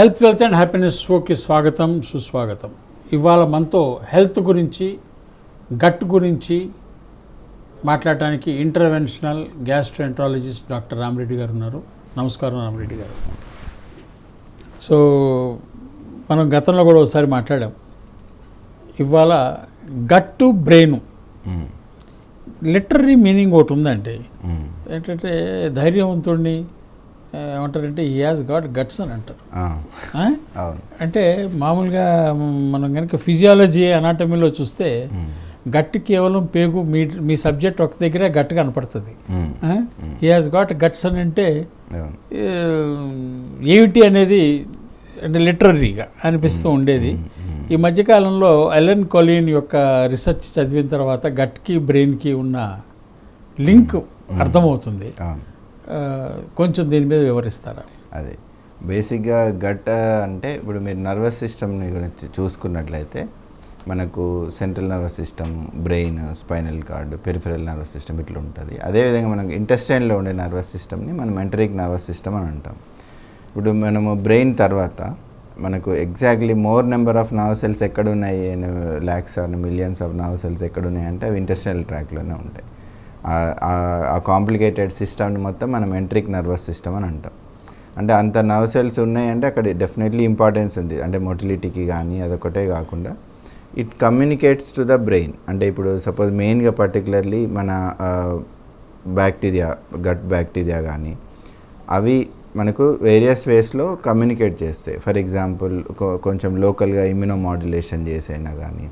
Health wealth and happiness షోకి స్వాగతం సుస్వాగతం. ఇవాళ మనతో హెల్త్ గురించి గట్ గురించి మాట్లాడటానికి ఇంటర్వెన్షనల్ గ్యాస్ట్రోఎంట్రాలజిస్ట్ డాక్టర్ రామరెడ్డి గారు ఉన్నారు. నమస్కారం రామరెడ్డి గారు. సో మనం గతంలో కూడా ఒకసారి మాట్లాడాం. ఇవాళ గట్టు బ్రెయిన్. లిటరీ మీనింగ్ ఒకటి ఉందంటే ఏంటంటే ధైర్యవంతుడిని ఏమంటారంటే ఈ హాజ్ గాట్ గట్స్ అని అంటారు. అంటే మామూలుగా మనం కనుక ఫిజియాలజీ అనాటమీలో చూస్తే గట్టి కేవలం పేగు మీ మీ సబ్జెక్ట్ ఒక దగ్గరే గట్టు కనపడుతుంది. ఈ హాజ్ గాట్ గట్స్ అని అంటే ఏమిటి అనేది అంటే లిటరరీగా అనిపిస్తూ ఉండేది. ఈ మధ్యకాలంలో ఎలెన్ కొలిన్ యొక్క రీసెర్చ్ చదివిన తర్వాత గట్కి బ్రెయిన్కి ఉన్న లింక్ అర్థమవుతుంది. కొంచెం దీని మీద వివరిస్తారా? అదే. బేసిక్గా గట్ అంటే ఇప్పుడు మీరు నర్వస్ సిస్టమ్ని గురించి చూసుకున్నట్లయితే మనకు central nervous system brain spinal cord peripheral nervous system ఇట్లా ఉంటుంది అదేవిధంగా మనకు ఇంటెస్టైన్లో ఉండే నర్వస్ సిస్టమ్ని మనం ఎంటరిక్ నర్వస్ సిస్టమ్ అని అంటాం. ఇప్పుడు మనము బ్రెయిన్ తర్వాత మనకు exactly more number of nerve cells ఎక్కడ ఉన్నాయి lakhs or millions of nerve cells ఎక్కడ ఉన్నాయి అంటే అవి ఇంటెస్టైనల్ ట్రాక్లోనే ఉంటాయి. ఆ- కాంప్లికేటెడ్ సిస్టమ్ని మొత్తం మనం ఎంట్రిక్ నర్వస్ సిస్టమ్ అని అంటాం. అంటే అంత నర్వ్ సెల్స్ ఉన్నాయంటే అక్కడ డెఫినెట్లీ ఇంపార్టెన్స్ ఉంది. అంటే మొటిలిటీకి కానీ అదొకటే కాకుండా it communicates to the brain అంటే ఇప్పుడు సపోజ్ మెయిన్గా పర్టికులర్లీ మన బ్యాక్టీరియా గట్ బ్యాక్టీరియా కానీ అవి మనకు వేరియస్ వేస్లో కమ్యూనికేట్ చేస్తాయి. ఫర్ ఎగ్జాంపుల్ కొంచెం లోకల్గా ఇమ్యూనో మాడ్యులేషన్ చేసైనా కానీ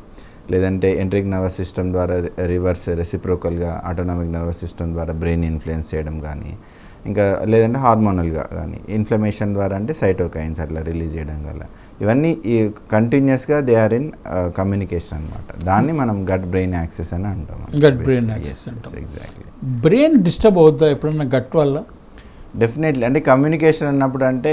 లేదంటే ఎంట్రిక్ నర్వస్ సిస్టమ్ ద్వారా రివర్స్ రెసిప్రోకల్గా ఆటోనామిక్ నర్వస్ సిస్టమ్ ద్వారా బ్రెయిన్ ఇన్ఫ్లుయెన్స్ చేయడం కానీ ఇంకా లేదంటే హార్మోనల్గా కానీ ఇన్ఫ్లమేషన్ ద్వారా అంటే సైటోకైన్స్ అట్లా రిలీజ్ చేయడం వల్ల. ఇవన్నీ ఈ కంటిన్యూస్గా దే ఆర్ ఇన్ కమ్యూనికేషన్ అనమాట దాన్ని మనం గట్ బ్రెయిన్ యాక్సెస్ అని అంటాం. brain access అంటాం. ఎగ్జాక్ట్లీ బ్రెయిన్ డిస్టర్బ్ అవుద్దా ఎప్పుడన్నా గట్ వల్ల? డెఫినెట్లీ అంటే కమ్యూనికేషన్ అన్నప్పుడు అంటే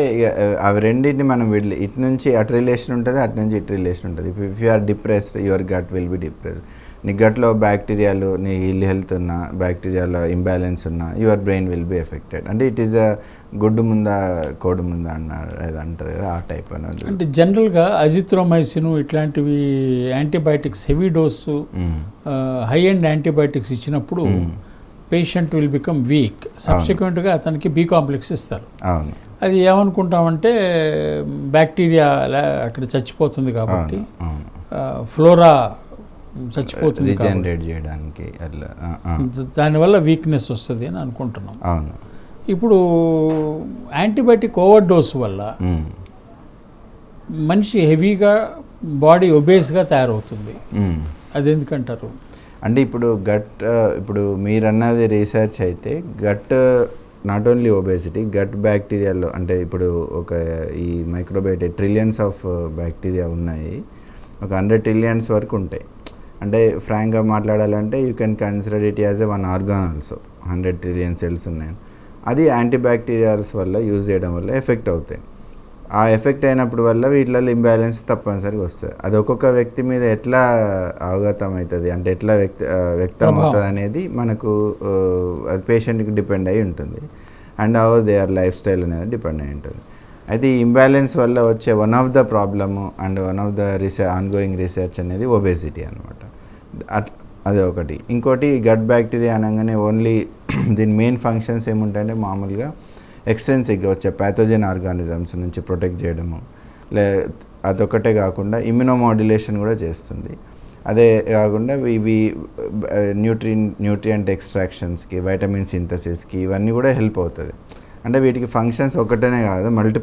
అవి రెండింటిని మనం విడలే ఇటు నుంచి అటు రిలేషన్ ఉంటుంది అటు నుంచి ఇటు రిలేషన్ ఉంటుంది. If you are depressed your gut will be depressed నీ గట్లో బ్యాక్టీరియాలు నీ ఇల్ హెల్త్ ఉన్న బ్యాక్టీరియాలో ఇంబ్యాలెన్స్ ఉన్న your brain will be affected అంటే ఇట్ ఈస్ అ గుడ్డు ముందా కోడి ముందా అన్నారు అది అంటారు కదా ఆ టైప్ అనేది. అంటే జనరల్గా అజిత్రోమైసిన్ ఇట్లాంటివి antibiotics heavy dose. High and antibiotics ఇచ్చినప్పుడు పేషెంట్ విల్ బికమ్ వీక్ సబ్సిక్వెంట్గా అతనికి బీ కాంప్లెక్స్ ఇస్తారు. అది ఏమనుకుంటామంటే బ్యాక్టీరియా అక్కడ చచ్చిపోతుంది కాబట్టి ఫ్లోరా చచ్చిపోతుంది రీజనరేట్ చేయడానికి. దానివల్ల వీక్నెస్ వస్తుంది అని అనుకుంటున్నాం. అవును. ఇప్పుడు యాంటీబయాటిక్ ఓవర్ డోస్ వల్ల. మనిషి హెవీగా బాడీ ఒబేస్గా తయారవుతుంది. మ్మ్. అంటే ఇప్పుడు గట్ ఇప్పుడు మీరు అన్నది రీసెర్చ్ అయితే gut not only obesity gut బ్యాక్టీరియాలో అంటే ఇప్పుడు ఒక ఈ మైక్రోబయోటే ట్రిలియన్స్ ఆఫ్ బ్యాక్టీరియా ఉన్నాయి. ఒక హండ్రెడ్ ట్రిలియన్స్ వరకు ఉంటాయి. అంటే ఫ్రాంక్గా మాట్లాడాలంటే you can consider it as a one organ also hundred trillion cells ఉన్నాయి. అది యాంటీబ్యాక్టీరియాల్స్ వల్ల యూజ్ చేయడం వల్ల ఎఫెక్ట్ అవుతాయి. ఆ ఎఫెక్ట్ అయినప్పుడు వల్ల వీటిలో ఇంబ్యాలెన్స్ తప్పనిసరిగా వస్తుంది. అది ఒక్కొక్క వ్యక్తి మీద ఎట్లా అవగతం అవుతుంది అంటే ఎట్లా వ్యక్తి వ్యక్తం. అవుతుంది అనేది మనకు అది పేషెంట్కి డిపెండ్ అయి ఉంటుంది. And our they are lifestyle అనేది డిపెండ్ అయి ఉంటుంది. అయితే ఈ ఇంబ్యాలెన్స్ వల్ల వచ్చే one of the problem and one of the research ongoing research అనేది ఒబేసిటీ అనమాట అట్ అది ఒకటి. ఇంకోటి గట్ బ్యాక్టీరియా అనగానే ఓన్లీ దీని మెయిన్ ఫంక్షన్స్ ఏముంటాయంటే మామూలుగా ఎక్స్టెన్సివ్గా వచ్చే ప్యాథోజన్ ఆర్గానిజమ్స్ నుంచి ప్రొటెక్ట్ చేయడము. లే అదొకటే కాకుండా ఇమ్యునోమాడ్యులేషన్ కూడా చేస్తుంది. అదే కాకుండా ఇవి న్యూట్రి న్యూట్రియంట్ ఎక్స్ట్రాక్షన్స్కి వైటమిన్ సింథసిస్కి ఇవన్నీ కూడా హెల్ప్ అవుతుంది. అంటే వీటికి ఫంక్షన్స్ ఒకటేనే కాదు మల్టిపుల్